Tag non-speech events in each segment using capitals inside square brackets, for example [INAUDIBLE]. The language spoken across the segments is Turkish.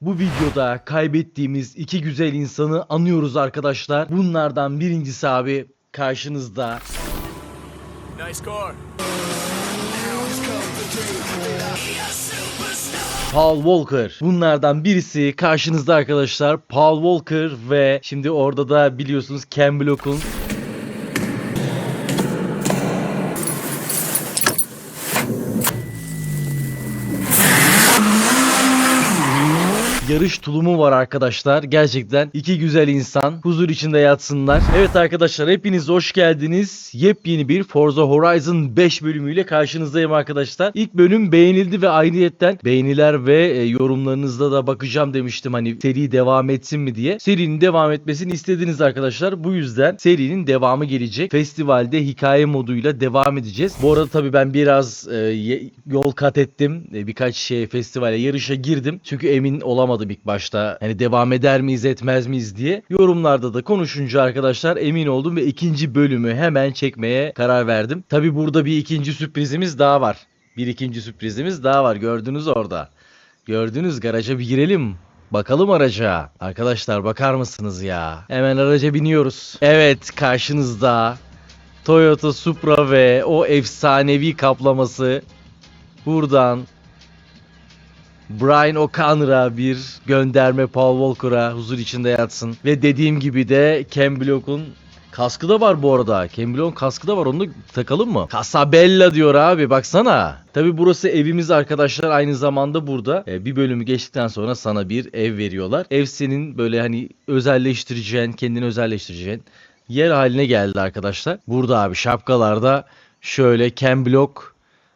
Bu videoda kaybettiğimiz iki güzel insanı anıyoruz arkadaşlar. Bunlardan birincisi abi karşınızda. Nice. Paul Walker. Bunlardan birisi karşınızda arkadaşlar. Paul Walker ve şimdi orada da biliyorsunuz Ken Block'un yarış tulumu var arkadaşlar. Gerçekten iki güzel insan huzur içinde yatsınlar. Evet arkadaşlar hepiniz hoş geldiniz. Yepyeni bir Forza Horizon 5 bölümüyle karşınızdayım arkadaşlar. İlk bölüm beğenildi ve ayrıyetten beğeniler ve e, yorumlarınızda da bakacağım demiştim hani seri devam etsin mi diye. Serinin devam etmesini istediniz arkadaşlar. Bu yüzden serinin devamı gelecek. Festivalde hikaye moduyla devam edeceğiz. Bu arada tabii ben biraz e, yol kat ettim. E, birkaç şey festivale yarışa girdim. Çünkü emin olamadım ilk başta. Hani devam eder miyiz etmez miyiz diye. Yorumlarda da konuşunca arkadaşlar emin oldum ve ikinci bölümü hemen çekmeye karar verdim. Tabii burada bir ikinci sürprizimiz daha var. Bir ikinci sürprizimiz daha var. Gördünüz orada. Gördünüz garaja bir girelim. Bakalım araca. Arkadaşlar bakar mısınız ya? Hemen araca biniyoruz. Evet karşınızda Toyota Supra ve o efsanevi kaplaması buradan Brian O'Connor'a bir gönderme Paul Walker'a huzur içinde yatsın. Ve dediğim gibi de Ken Block'un kaskı da var bu arada. Ken Block'un kaskı da var onu da takalım mı? Casabella diyor abi baksana. Tabi burası evimiz arkadaşlar aynı zamanda burada. e, bir bölümü geçtikten sonra sana bir ev veriyorlar. Ev senin böyle hani özelleştireceğin, kendini özelleştireceğin yer haline geldi arkadaşlar. Burada abi şapkalarda şöyle Ken Block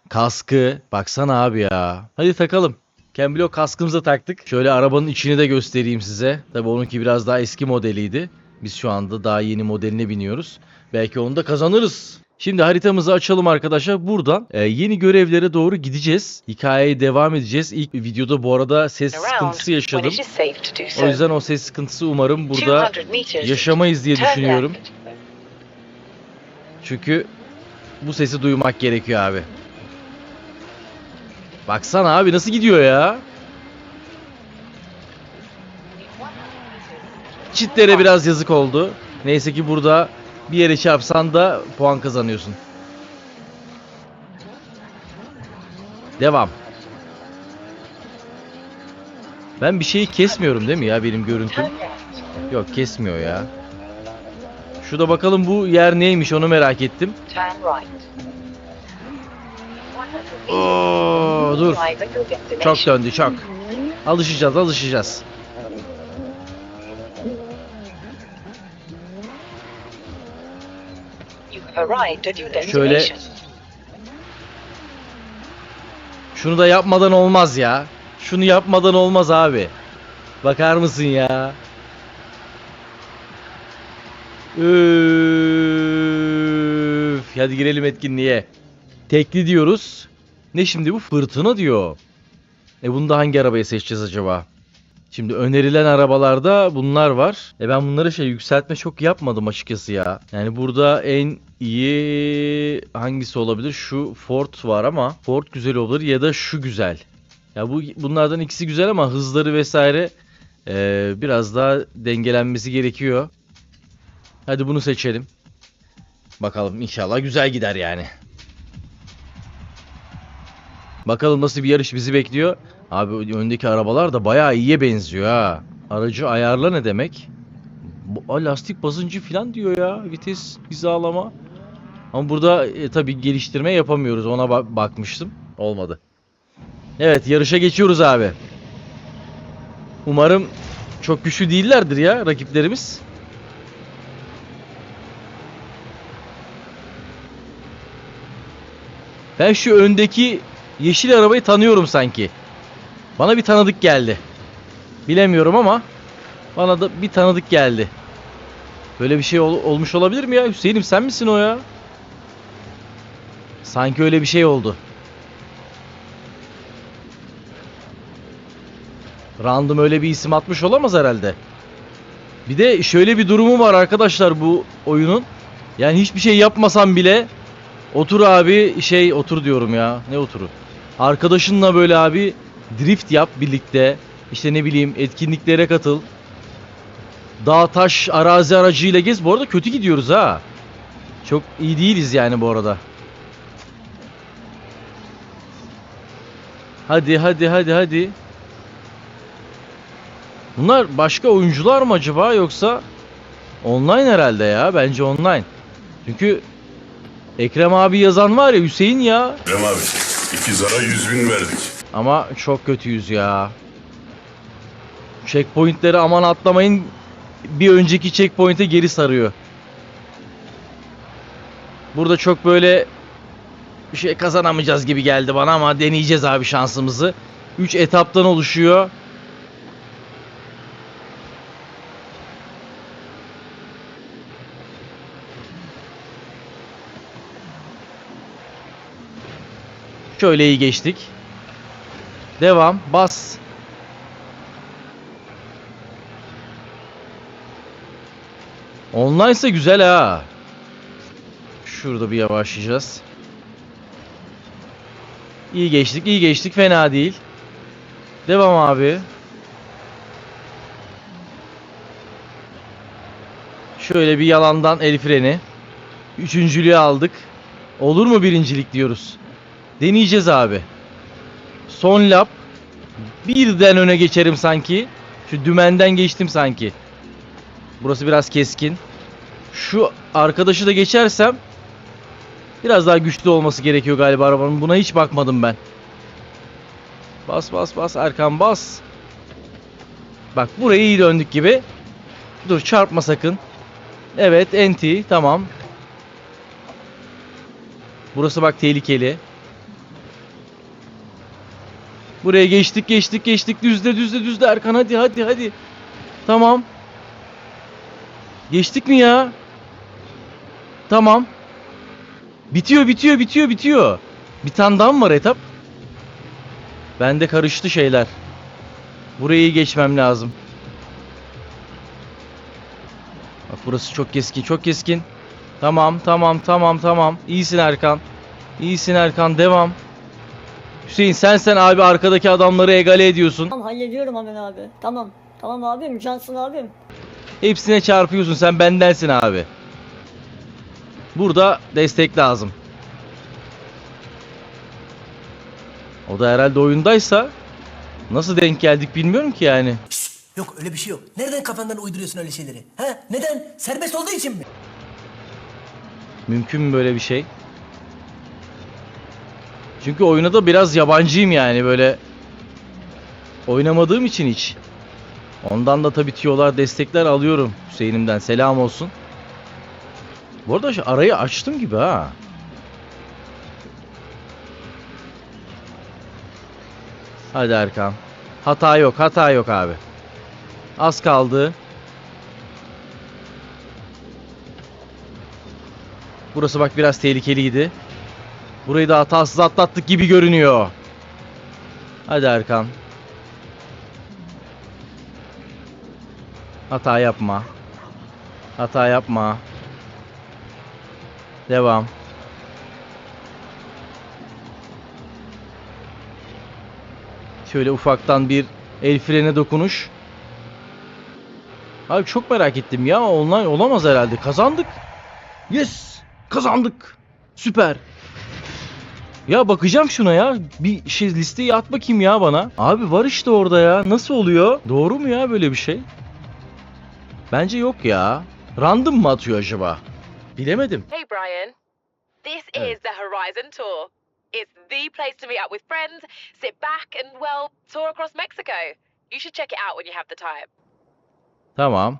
kaskı. Baksana abi ya. Hadi takalım. Ken Block kaskımıza taktık. Şöyle arabanın içini de göstereyim size. Tabi onunki biraz daha eski modeliydi. Biz şu anda daha yeni modeline biniyoruz. Belki onu da kazanırız. Şimdi haritamızı açalım arkadaşlar. Buradan e, yeni görevlere doğru gideceğiz. Hikayeye devam edeceğiz. İlk videoda bu arada ses sıkıntısı yaşadım. O yüzden o ses sıkıntısı umarım burada 200 meters, yaşamayız diye düşünüyorum. Çünkü bu sesi duymak gerekiyor abi. Baksana abi nasıl gidiyor ya? Çitlere biraz yazık oldu. Neyse ki burada bir yere çarpsan da puan kazanıyorsun. Devam. Ben bir şeyi kesmiyorum değil mi ya benim görüntüm? Yok kesmiyor ya. Şurada bakalım bu yer neymiş onu merak ettim. Turn right. 100 Oo, dur. Çok döndü çok. Alışacağız alışacağız. Şöyle-. Şunu da yapmadan olmaz ya. Şunu yapmadan olmaz abi. Bakar mısın ya? Üf. Hadi girelim etkinliğe. Tekli diyoruz. Ne şimdi bu? Fırtına diyor. E bunda hangi arabayı seçeceğiz acaba? Şimdi önerilen arabalarda bunlar var. E ben bunları şey yükseltme çok yapmadım açıkçası ya. Yani burada en iyi hangisi olabilir? Şu Ford var ama Ford güzel olur ya da şu güzel. Ya bu bunlardan ikisi güzel ama hızları vesaire e, biraz daha dengelenmesi gerekiyor. Hadi bunu seçelim. Bakalım inşallah güzel gider yani. Bakalım nasıl bir yarış bizi bekliyor. Abi öndeki arabalar da bayağı iyiye benziyor ha. Aracı ayarla ne demek? Bu, lastik basıncı falan diyor ya. Vites hizalama. Ama burada e, tabii geliştirme yapamıyoruz. Ona ba- bakmıştım. Olmadı. Evet yarışa geçiyoruz abi. Umarım çok güçlü değillerdir ya rakiplerimiz. Ben şu öndeki yeşil arabayı tanıyorum sanki. Bana bir tanıdık geldi. Bilemiyorum ama bana da bir tanıdık geldi. Böyle bir şey ol- olmuş olabilir mi ya? Hüseyin'im sen misin o ya? Sanki öyle bir şey oldu. Random öyle bir isim atmış olamaz herhalde. Bir de şöyle bir durumu var arkadaşlar bu oyunun. Yani hiçbir şey yapmasam bile otur abi şey otur diyorum ya. Ne oturu? Arkadaşınla böyle abi drift yap birlikte. İşte ne bileyim etkinliklere katıl. Dağ taş arazi aracıyla gez. Bu arada kötü gidiyoruz ha. Çok iyi değiliz yani bu arada. Hadi hadi hadi hadi. Bunlar başka oyuncular mı acaba yoksa online herhalde ya bence online. Çünkü Ekrem abi yazan var ya Hüseyin ya Ekrem abi iki zara yüz bin verdik. ama çok kötüyüz ya. Checkpointleri aman atlamayın bir önceki checkpoint'e geri sarıyor. Burada çok böyle bir şey kazanamayacağız gibi geldi bana ama deneyeceğiz abi şansımızı. 3 etaptan oluşuyor. Şöyle iyi geçtik. Devam. Bas. Online ise güzel ha. Şurada bir yavaşlayacağız. İyi geçtik, iyi geçtik. Fena değil. Devam abi. Şöyle bir yalandan el freni. Üçüncülüğü aldık. Olur mu birincilik diyoruz. Deneyeceğiz abi. Son lap. Birden öne geçerim sanki. Şu dümenden geçtim sanki. Burası biraz keskin. Şu arkadaşı da geçersem biraz daha güçlü olması gerekiyor galiba arabanın. Buna hiç bakmadım ben. Bas bas bas Erkan bas. Bak buraya iyi döndük gibi. Dur çarpma sakın. Evet enti tamam. Burası bak tehlikeli. Buraya geçtik geçtik geçtik düzde düzde düzde Erkan hadi hadi hadi. Tamam. Geçtik mi ya? Tamam. Bitiyor bitiyor bitiyor bitiyor. Bir tane daha mı var etap? Bende karıştı şeyler. Burayı geçmem lazım. Bak burası çok keskin çok keskin. Tamam tamam tamam tamam. İyisin Erkan. İyisin Erkan devam. Hüseyin sen sen abi arkadaki adamları egale ediyorsun. Tamam hallediyorum hemen abi. Tamam. Tamam abim, cansın abim. Hepsine çarpıyorsun sen bendensin abi. Burada destek lazım. O da herhalde oyundaysa nasıl denk geldik bilmiyorum ki yani. Yok öyle bir şey yok. Nereden kafandan uyduruyorsun öyle şeyleri? Ha? Neden? Serbest olduğu için mi? Mümkün mü böyle bir şey? Çünkü oyuna da biraz yabancıyım yani böyle oynamadığım için hiç. Ondan da tabii tiyolar, destekler alıyorum Hüseyin'imden. Selam olsun. Bu arada şu arayı açtım gibi ha. Hadi Erkan. Hata yok, hata yok abi. Az kaldı. Burası bak biraz tehlikeliydi. Burayı da hatasız atlattık gibi görünüyor. Hadi Erkan. Hata yapma. Hata yapma. Devam. Şöyle ufaktan bir el frene dokunuş. Abi çok merak ettim ya. Online olamaz herhalde. Kazandık. Yes! Kazandık. Süper. Ya bakacağım şuna ya. Bir şey listeyi at bakayım ya bana. Abi var işte orada ya. Nasıl oluyor? Doğru mu ya böyle bir şey? Bence yok ya. Random mı atıyor acaba? Bilemedim. Hey Brian, this Hey. is the Horizon Tour. It's the place to meet up with friends, sit back, and well, tour across Mexico. You should check it out when you have the time. Tamam.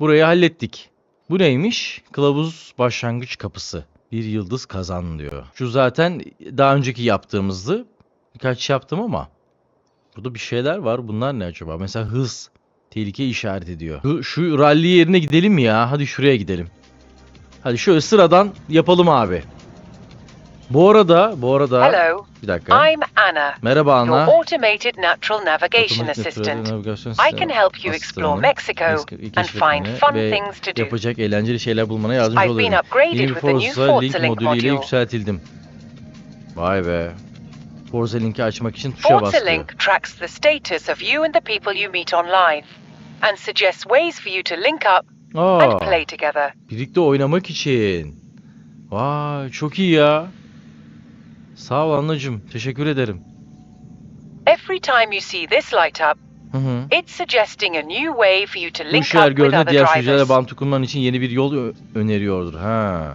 Burayı hallettik. Bu neymiş? Kılavuz başlangıç kapısı. Bir yıldız kazan diyor. Şu zaten daha önceki yaptığımızdı. Birkaç yaptım ama. Burada bir şeyler var. Bunlar ne acaba? Mesela hız. Tehlike işaret ediyor. Şu, şu rally yerine gidelim ya? Hadi şuraya gidelim. Hadi şöyle sıradan yapalım abi. Bu arada, bu arada Hello, bir dakika. I'm Anna, Merhaba your Anna. automated natural navigation Otomatik assistant. navigasyon I can help you explore asistanı. Mexico Meksika- and find keşfetmene fun ve things to do. Yapacak eğlenceli şeyler bulmana yardımcı I've oluyorum. been upgraded Yeni with the new Forza Forza Link Link modülüyle module. yükseltildim. Vay be. Forza Link'i açmak için tuşa Forza diyor. Link tracks the status of you and the people you meet online and suggests ways for you to link up Aa, and play together. birlikte oynamak için. Vay çok iyi ya. Sağ ol anacım. Teşekkür ederim. Every time you see this light up, Hı hı. it's suggesting a new way for you to Bu link up with gördüğünde other diğer sürücülerle drivers. bağlantı kurman için yeni bir yol ö- öneriyordur. Ha.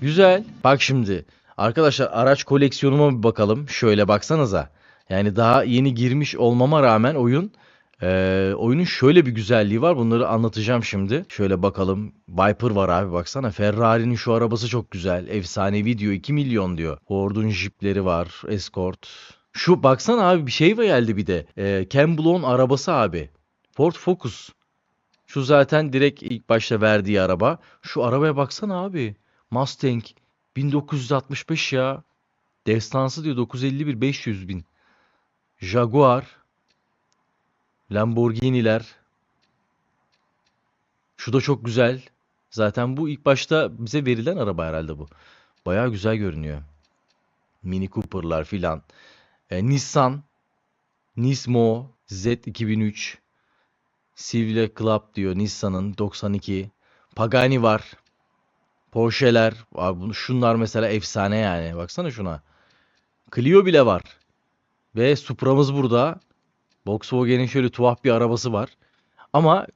Güzel. Bak şimdi. Arkadaşlar araç koleksiyonuma bir bakalım. Şöyle baksanıza. Yani daha yeni girmiş olmama rağmen oyun eee, oyunun şöyle bir güzelliği var. Bunları anlatacağım şimdi. Şöyle bakalım. Viper var abi baksana. Ferrari'nin şu arabası çok güzel. Efsanevi diyor. 2 milyon diyor. Ford'un jipleri var. Escort. Şu baksana abi bir şey geldi bir de. Eee Ken Block'un arabası abi. Ford Focus. Şu zaten direkt ilk başta verdiği araba. Şu arabaya baksana abi. Mustang 1965 ya. Destansı diyor 951 500 bin. Jaguar. Lamborghini'ler. Şu da çok güzel. Zaten bu ilk başta bize verilen araba herhalde bu. Bayağı güzel görünüyor. Mini Cooper'lar filan. E, Nissan. Nismo Z2003. Civile Club diyor Nissan'ın 92. Pagani var. Porsche'ler. Abi şunlar mesela efsane yani. Baksana şuna. Clio bile var. Ve Supra'mız burada. Volkswagen'in şöyle tuhaf bir arabası var. Ama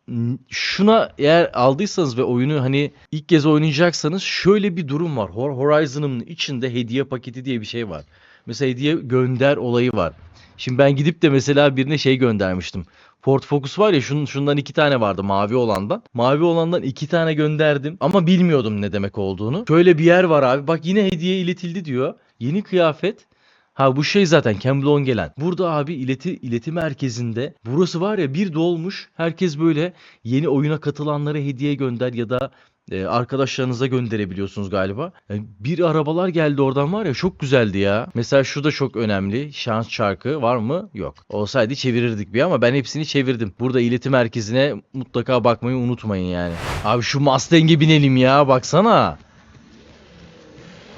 şuna eğer aldıysanız ve oyunu hani ilk kez oynayacaksanız şöyle bir durum var. Hor- Horizon'ın içinde hediye paketi diye bir şey var. Mesela hediye gönder olayı var. Şimdi ben gidip de mesela birine şey göndermiştim. Ford Focus var ya şunun, şundan iki tane vardı mavi olandan. Mavi olandan iki tane gönderdim ama bilmiyordum ne demek olduğunu. Şöyle bir yer var abi bak yine hediye iletildi diyor. Yeni kıyafet. Ha bu şey zaten Ken gelen. Burada abi ileti ileti merkezinde burası var ya bir dolmuş. Herkes böyle yeni oyuna katılanlara hediye gönder ya da e, arkadaşlarınıza gönderebiliyorsunuz galiba. Yani bir arabalar geldi oradan var ya çok güzeldi ya. Mesela şu da çok önemli. Şans çarkı var mı? Yok. Olsaydı çevirirdik bir ama ben hepsini çevirdim. Burada ileti merkezine mutlaka bakmayı unutmayın yani. Abi şu Mustang'e binelim ya baksana.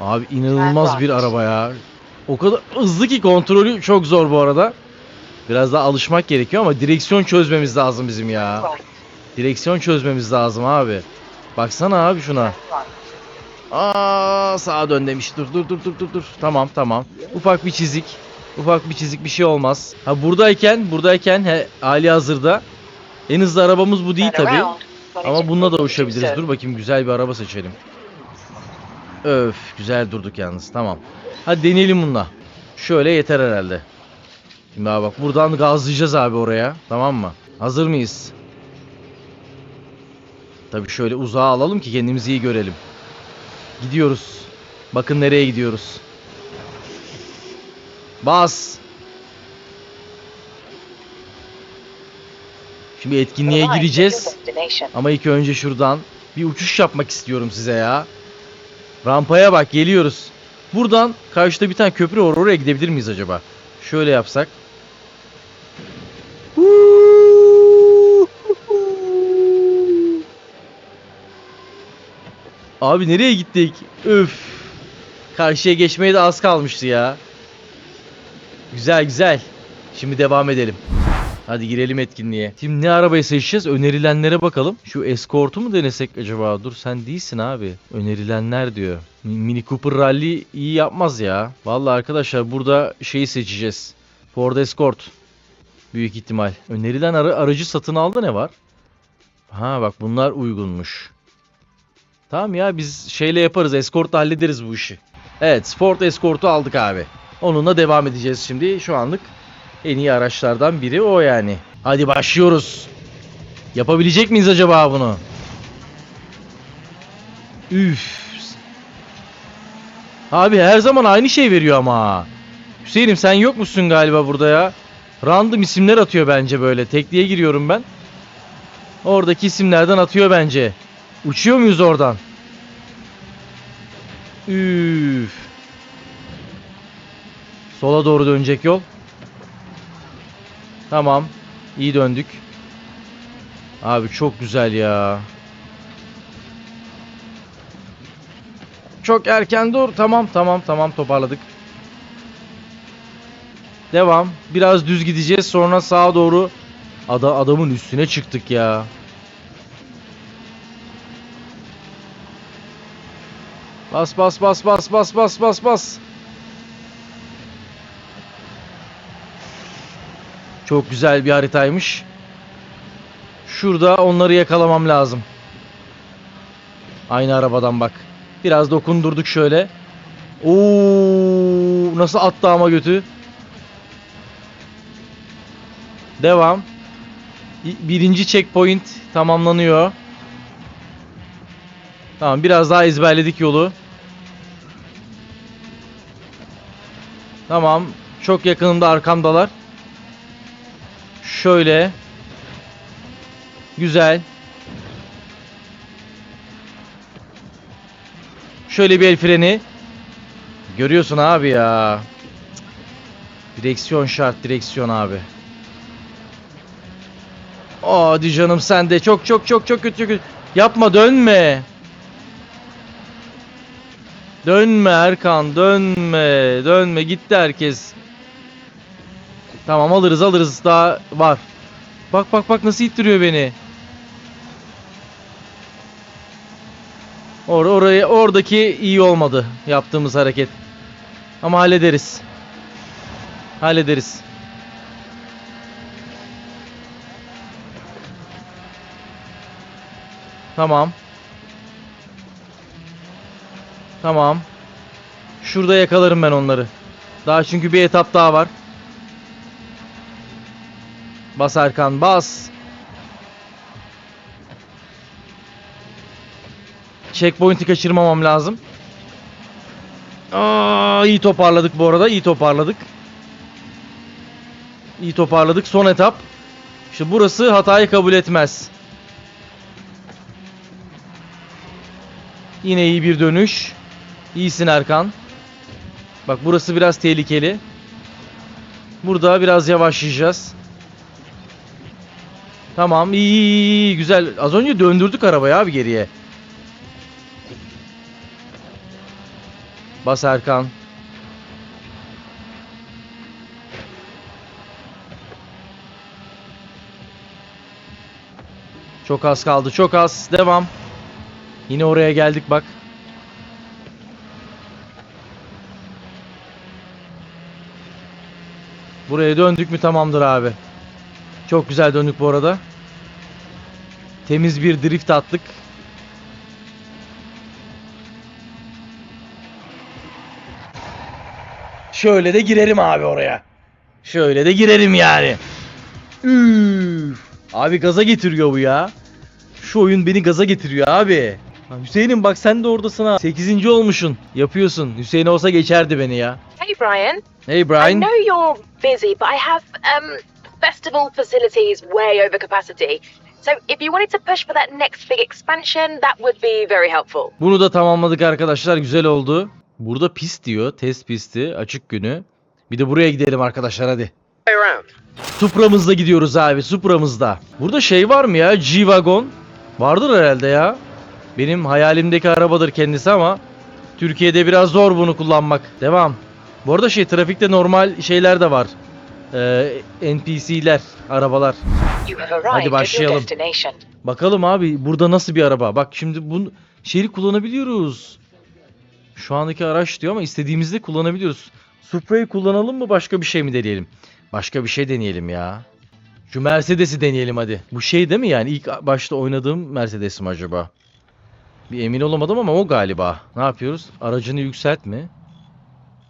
Abi inanılmaz bir araba ya. O kadar hızlı ki kontrolü çok zor bu arada. Biraz daha alışmak gerekiyor ama direksiyon çözmemiz lazım bizim ya. Direksiyon çözmemiz lazım abi. Baksana abi şuna. Aa sağa dön demiş. Dur dur dur dur dur dur. Tamam tamam. Ufak bir çizik. Ufak bir çizik bir şey olmaz. Ha buradayken buradayken he, hali hazırda en hızlı arabamız bu değil tabi. Ama bununla da uçabiliriz. Dur bakayım güzel bir araba seçelim. Öf güzel durduk yalnız tamam. Hadi deneyelim bununla. Şöyle yeter herhalde. Şimdi abi bak buradan gazlayacağız abi oraya. Tamam mı? Hazır mıyız? Tabii şöyle uzağa alalım ki kendimizi iyi görelim. Gidiyoruz. Bakın nereye gidiyoruz. Bas. Şimdi etkinliğe gireceğiz. Ama ilk önce şuradan bir uçuş yapmak istiyorum size ya. Rampaya bak geliyoruz. Buradan karşıda bir tane köprü var oraya gidebilir miyiz acaba? Şöyle yapsak. Abi nereye gittik? Öf. Karşıya geçmeye de az kalmıştı ya. Güzel güzel. Şimdi devam edelim. Hadi girelim etkinliğe. Şimdi ne arabayı seçeceğiz? Önerilenlere bakalım. Şu Escort'u mu denesek acaba? Dur sen değilsin abi. Önerilenler diyor. Mi- Mini Cooper Rally iyi yapmaz ya. Vallahi arkadaşlar burada şeyi seçeceğiz. Ford Escort. Büyük ihtimal. Önerilen ara- aracı satın aldı ne var? Ha bak bunlar uygunmuş. Tamam ya biz şeyle yaparız. Escort'la hallederiz bu işi. Evet Ford Escort'u aldık abi. Onunla devam edeceğiz şimdi. Şu anlık en iyi araçlardan biri o yani. Hadi başlıyoruz. Yapabilecek miyiz acaba bunu? Üf. Abi her zaman aynı şey veriyor ama. Hüseyin'im sen yok musun galiba burada ya? Random isimler atıyor bence böyle. Tekliğe giriyorum ben. Oradaki isimlerden atıyor bence. Uçuyor muyuz oradan? Üf. Sola doğru dönecek yol. Tamam. İyi döndük. Abi çok güzel ya. Çok erken dur. Tamam tamam tamam toparladık. Devam. Biraz düz gideceğiz. Sonra sağa doğru Ada adamın üstüne çıktık ya. Bas bas bas bas bas bas bas bas. Çok güzel bir haritaymış. Şurada onları yakalamam lazım. Aynı arabadan bak. Biraz dokundurduk şöyle. Oo, nasıl attı ama götü. Devam. Birinci checkpoint tamamlanıyor. Tamam biraz daha ezberledik yolu. Tamam. Çok yakınımda arkamdalar. Şöyle. Güzel. Şöyle bir el freni. Görüyorsun abi ya. Direksiyon şart, direksiyon abi. Hadi canım sen de çok çok çok çok kötü kötü. Yapma dönme. Dönme Erkan dönme. Dönme gitti herkes. Tamam alırız alırız daha var. Bak bak bak nasıl ittiriyor beni. Or orayı oradaki iyi olmadı yaptığımız hareket. Ama hallederiz. Hallederiz. Tamam. Tamam. Şurada yakalarım ben onları. Daha çünkü bir etap daha var. Bas Erkan bas. Checkpoint'i kaçırmamam lazım. Aa, iyi toparladık bu arada. iyi toparladık. İyi toparladık. Son etap. İşte burası hatayı kabul etmez. Yine iyi bir dönüş. İyisin Erkan. Bak burası biraz tehlikeli. Burada biraz yavaşlayacağız. Tamam iyi, iyi, iyi, güzel. Az önce döndürdük arabayı abi geriye. Bas Erkan. Çok az kaldı çok az. Devam. Yine oraya geldik bak. Buraya döndük mü tamamdır abi. Çok güzel döndük bu arada. Temiz bir drift attık. Şöyle de girerim abi oraya. Şöyle de girerim yani. Üf. Abi gaza getiriyor bu ya. Şu oyun beni gaza getiriyor abi. Hüseyin'im bak sen de oradasın ha. 8. olmuşsun. Yapıyorsun. Hüseyin olsa geçerdi beni ya. Hey, Brian. Hey I Brian. know you're busy, but I have um festival facilities way over capacity. So if you wanted to push for that next big expansion, that would be very helpful. Bunu da tamamladık arkadaşlar. Güzel oldu. Burada pist diyor. Test pisti. Açık günü. Bir de buraya gidelim arkadaşlar hadi. Supra'mızda gidiyoruz abi. Supra'mızda. Burada şey var mı ya? G-Wagon. Vardır herhalde ya. Benim hayalimdeki arabadır kendisi ama Türkiye'de biraz zor bunu kullanmak. Devam. Bu arada şey trafikte normal şeyler de var. Ee, NPC'ler, arabalar. Your başlayalım. Bakalım abi burada nasıl bir araba? Bak şimdi bunu şeyi kullanabiliyoruz. Şu andaki araç diyor ama istediğimizde kullanabiliyoruz. Supra'yı kullanalım mı başka bir şey mi deneyelim? Başka bir şey deneyelim ya. Şu Mercedes'i deneyelim hadi. Bu şey değil mi yani ilk başta oynadığım Mercedes mi acaba? Bir emin olamadım ama o galiba. Ne yapıyoruz? Aracını yükselt mi?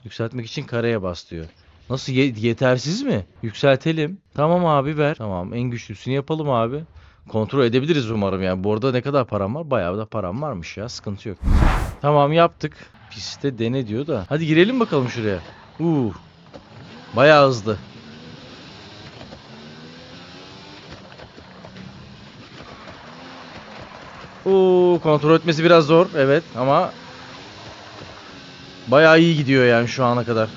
Yükseltmek için kareye bas diyor. Nasıl ye- yetersiz mi? Yükseltelim. Tamam abi ver. Tamam en güçlüsünü yapalım abi. Kontrol edebiliriz umarım yani. Bu arada ne kadar param var? Bayağı da param varmış ya. Sıkıntı yok. Tamam yaptık. Piste dene diyor da. Hadi girelim bakalım şuraya. Uuu. Bayağı hızlı. Uuu kontrol etmesi biraz zor. Evet ama bayağı iyi gidiyor yani şu ana kadar.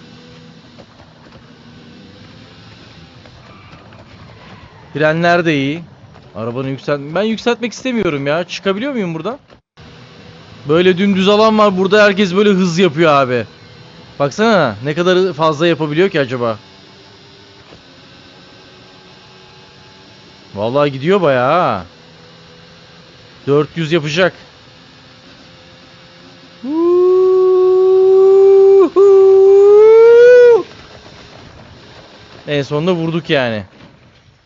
Frenler de iyi. Arabanı yükselt... Ben yükseltmek istemiyorum ya. Çıkabiliyor muyum buradan? Böyle dümdüz alan var. Burada herkes böyle hız yapıyor abi. Baksana ne kadar fazla yapabiliyor ki acaba? Vallahi gidiyor bayağı 400 yapacak. En sonunda vurduk yani.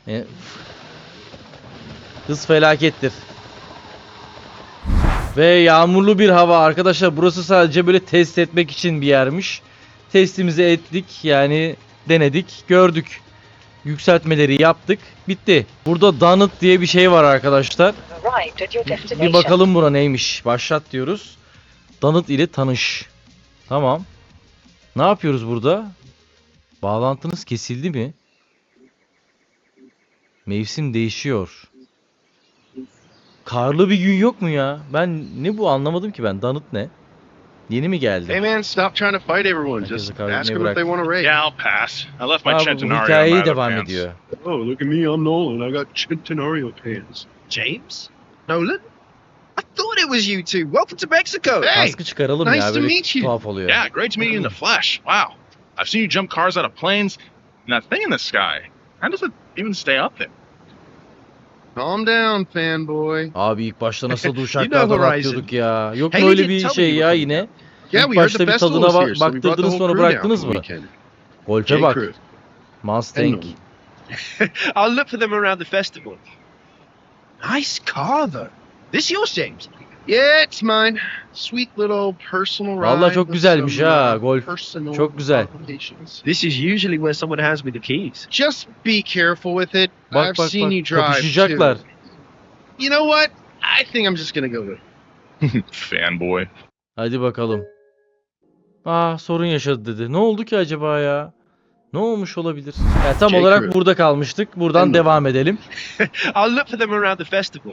E, Hız felakettir. Ve yağmurlu bir hava arkadaşlar burası sadece böyle test etmek için bir yermiş. Testimizi ettik yani denedik gördük. Yükseltmeleri yaptık bitti. Burada donut diye bir şey var arkadaşlar. Bir bakalım buna neymiş. Başlat diyoruz. Donut ile tanış. Tamam. Ne yapıyoruz burada? Bağlantınız kesildi mi? Mevsim değişiyor. Karlı bir gün yok mu ya? Ben ne bu anlamadım ki ben. Donut ne? Yeni mi geldi? Hey man, stop trying to fight everyone. Just ask them if they want to raid. Yeah, I'll pass. I left my Aa, bu Centenario hikayeyi devam pants. ediyor. Oh, look at me, I'm Nolan. I got Centenario pants. James? Nolan? I thought it was you two. Welcome to Mexico. Hey, Kaskı çıkaralım nice ya to böyle meet you. tuhaf oluyor. yeah, great to meet you in the flesh. Wow. I've seen you jump cars out of planes. And that thing in the sky. How does it even stay up there? Calm down, fanboy. Abi ilk başta nasıl [LAUGHS] Horizon. atlıyorduk ya. Yok Hey, mu you öyle didn't bir şey ya yine? Yeah, İlk başta bir tadına bak- so baktırdınız, whole sonra bıraktınız mı? Golfe bak. Mustang. [LAUGHS] I'll look for them around the festival. Nice car, though. This yours, James? Yeah, it's mine. Sweet little personal ride. Vallahi çok güzelmiş ha, uh, Golf. Çok güzel. This is usually where someone hands me the keys. Just be careful with it. Bak I've bak seen you bak. drive Kapışacaklar. too. You know what? I think I'm just gonna go with it. [LAUGHS] Fanboy. Hadi bakalım. Aa sorun yaşadı dedi. Ne oldu ki acaba ya? Ne olmuş olabilir? Ya, tam J. olarak Crew. burada kalmıştık. Buradan devam edelim. [LAUGHS] I'll look for them around the festival.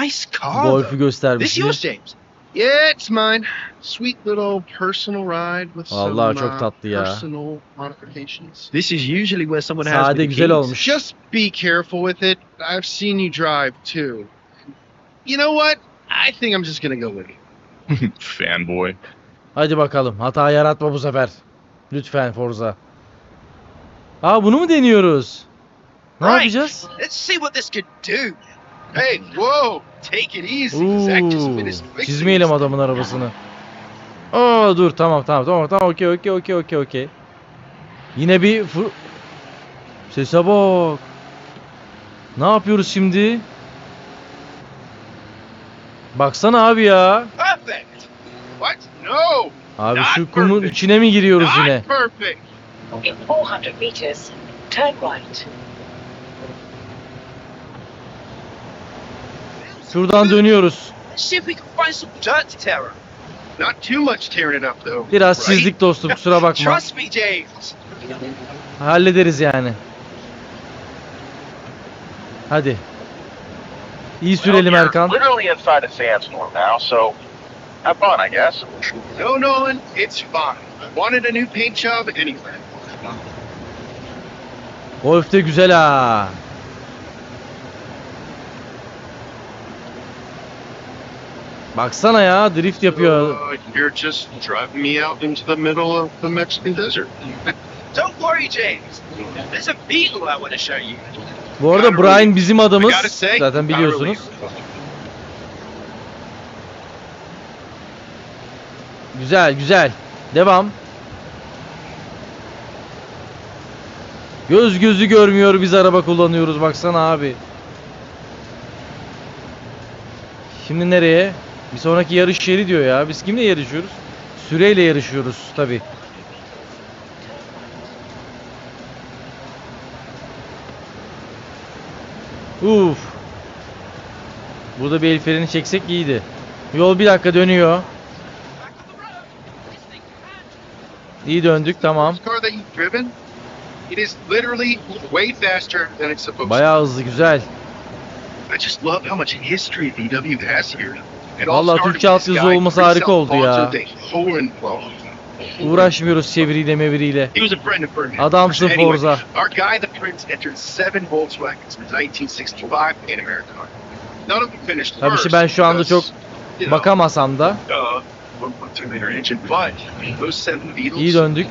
Nice car. Golf'ü göstermiş. This yours, James? Yeah, it's mine. Sweet little personal ride with Vallahi some çok uh, tatlı ya. personal modifications. This is usually where someone me Sade the güzel keys. olmuş. Just be careful with it. I've seen you drive too. You know what? I think I'm just gonna go with it. [LAUGHS] Fanboy. Hadi bakalım. Hata yaratma bu sefer. Lütfen Forza. Aa bunu mu deniyoruz? Ne Right. yapacağız? Let's see what this could do. Hey, whoa! Take it easy. Zach just fixing Çizmeyelim adamın arabasını. Aa dur tamam tamam tamam tamam okey okey okey okey okey. Yine bir fır... Sese bak. Ne yapıyoruz şimdi? Baksana abi ya. Perfect. What? No. Abi şu kumun içine mi giriyoruz yine? Not perfect. In 400 meters, turn right. Şuradan dönüyoruz. Let's see if we can find some dirt to tear up. Not too much tearing it up though. Biraz çizdik dostum kusura bakma. Trust me, James. Hallederiz yani. Hadi. İyi sürelim Erkan. Literally inside a sandstorm now, so have fun, I guess. No, Nolan, it's fine. Wanted a new paint job anyway. Golf de güzel ha. Baksana ya drift yapıyor. Uh, you're just driving me out into the middle of the Mexican desert. [LAUGHS] Don't worry, James. There's a beetle I want to show you. Bu arada Brian bizim I adamız. Zaten biliyorsunuz. Güzel güzel. Devam. Göz gözü görmüyor biz araba kullanıyoruz baksana abi. Şimdi nereye? Bir sonraki yarış yeri diyor ya. Biz kimle yarışıyoruz? Süreyle yarışıyoruz tabi. Uf. Burada bir el freni çeksek iyiydi. Yol bir dakika dönüyor. İyi döndük tamam. Bayağı hızlı güzel. I just love how much history VW has here. Started Türkçe altyazı olması harika oldu ya. Uğraşmıyoruz çeviriyle meviriyle. Adamsın Forza. Our guy, the Prince, entered seven Volkswagens in 1965 in America. None of them finished Tabii ki ben şu anda çok Bakamasam da Beetles, İyi döndük.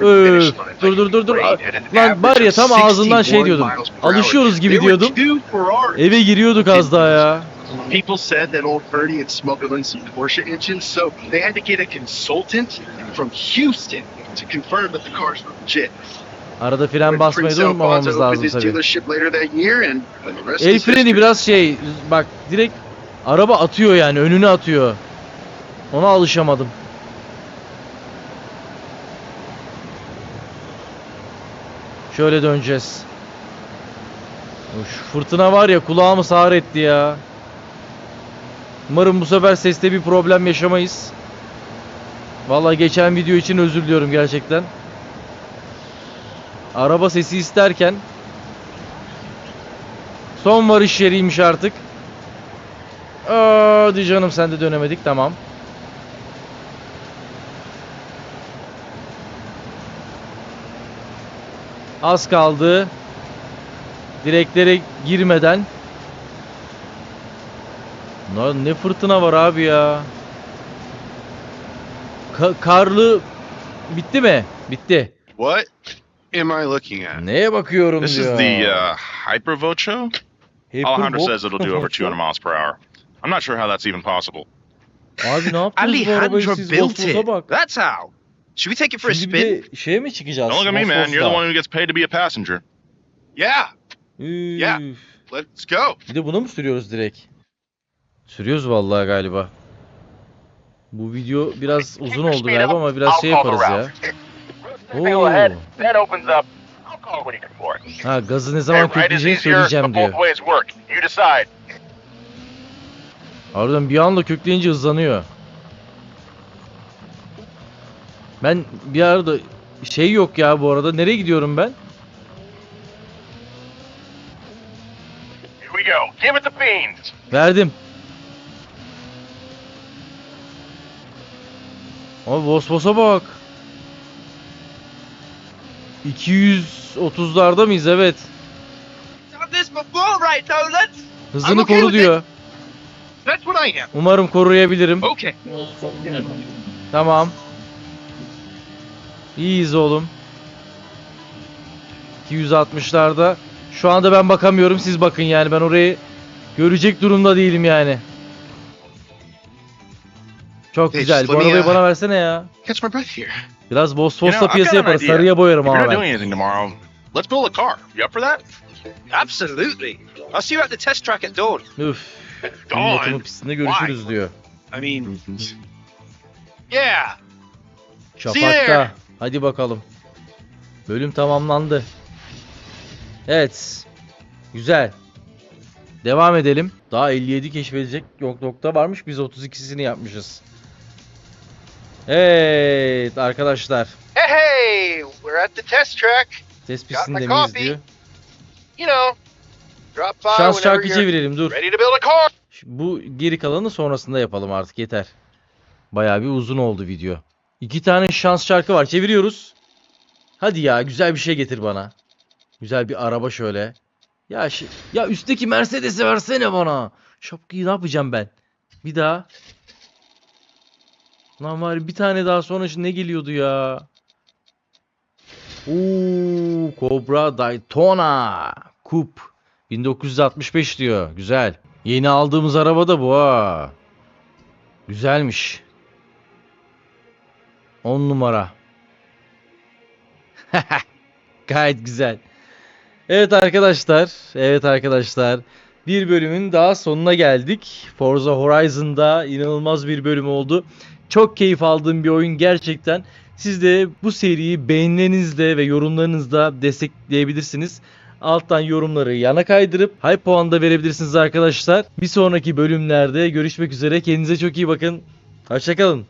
Öf, dur dur dur dur. Lan var ya tam ağzından şey 61 diyordum. Alışıyoruz gibi diyordum. Eve giriyorduk az daha ya. People said that old Purdy had smuggled in some Porsche engines, so they had to get a consultant from Houston to confirm that the cars were legit. Arada fren basmayı da unutmamamız lazım tabii. El freni biraz şey bak direkt araba atıyor yani önüne atıyor. Ona alışamadım. Şöyle döneceğiz. Şu fırtına var ya kulağımı sağır etti ya. Umarım bu sefer seste bir problem yaşamayız. Vallahi geçen video için özür diliyorum gerçekten. Araba sesi isterken Son varış yeriymiş artık. Hadi canım sen de dönemedik tamam. Az kaldı. Direklere girmeden. Lan ne fırtına var abi ya. Ka- karlı bitti mi? Bitti. What am I looking at? Neye bakıyorum This is diyor. the uh, Hypervocho. Alejandro says it'll do over 200 miles per hour. I'm not sure how that's even possible. Abi ne yaptınız bu arabayı siz it. bak. That's how. Should we take it for a Şimdi bir spin? de şeye mi çıkacağız? Don't look at me, man. You're the one who gets paid to be a passenger. Yeah, Üf. Yeah. let's go. Bir de bunu mu sürüyoruz direkt? Sürüyoruz vallahi galiba. Bu video biraz uzun oldu galiba ama biraz şey yaparız ya. Oo. Ha gazı ne zaman kökleyeceğini söyleyeceğim diyor. Harbiden bir anda kökleyince hızlanıyor. Ben bir arada şey yok ya bu arada. Nereye gidiyorum ben? Verdim. Abi Vosvos'a bak. 230'larda mıyız? Evet. Hızını koru diyor. Umarım koruyabilirim. Tamam. İyiyiz oğlum. 260'larda. Şu anda ben bakamıyorum. Siz bakın yani. Ben orayı görecek durumda değilim yani. Çok Hey, güzel. just Bu let me, arabayı uh, bana versene ya. Catch my breath here. Biraz You know, I've piyasa got an yaparız. idea. Sarıya boyarım If you're ama not ben. doing anything tomorrow, let's build a car. You up for that? Absolutely. I'll see you at the test track at dawn. Üf. Dawn? Pistinde görüşürüz diyor. I mean, Yeah. Şafak'ta. Hadi bakalım. Bölüm tamamlandı. Evet. Güzel. Devam edelim. Daha 57 keşfedecek yok nokta varmış. Biz 32'sini yapmışız. Evet arkadaşlar. Hey, hey, we're at the test track. Test pistinde miyiz coffee. diyor. You know, drop by Şans çarkı çevirelim dur. ready to build a car. Bu geri kalanı sonrasında yapalım artık yeter. Bayağı bir uzun oldu video. İki tane şans çarkı var. Çeviriyoruz. Hadi ya güzel bir şey getir bana. Güzel bir araba şöyle. Ya ya üstteki Mercedes'i versene bana. Şapkayı ne yapacağım ben? Bir daha. Lan var bir tane daha sonra ne geliyordu ya? Oo, Cobra Daytona Coupe 1965 diyor. Güzel. Yeni aldığımız araba da bu ha. Güzelmiş. 10 numara. [LAUGHS] Gayet güzel. Evet arkadaşlar. Evet arkadaşlar. Bir bölümün daha sonuna geldik. Forza Horizon'da inanılmaz bir bölüm oldu. Çok keyif aldığım bir oyun gerçekten. Siz de bu seriyi beğenilerinizle ve yorumlarınızla destekleyebilirsiniz. Alttan yorumları yana kaydırıp high puan da verebilirsiniz arkadaşlar. Bir sonraki bölümlerde görüşmek üzere. Kendinize çok iyi bakın. Hoşçakalın.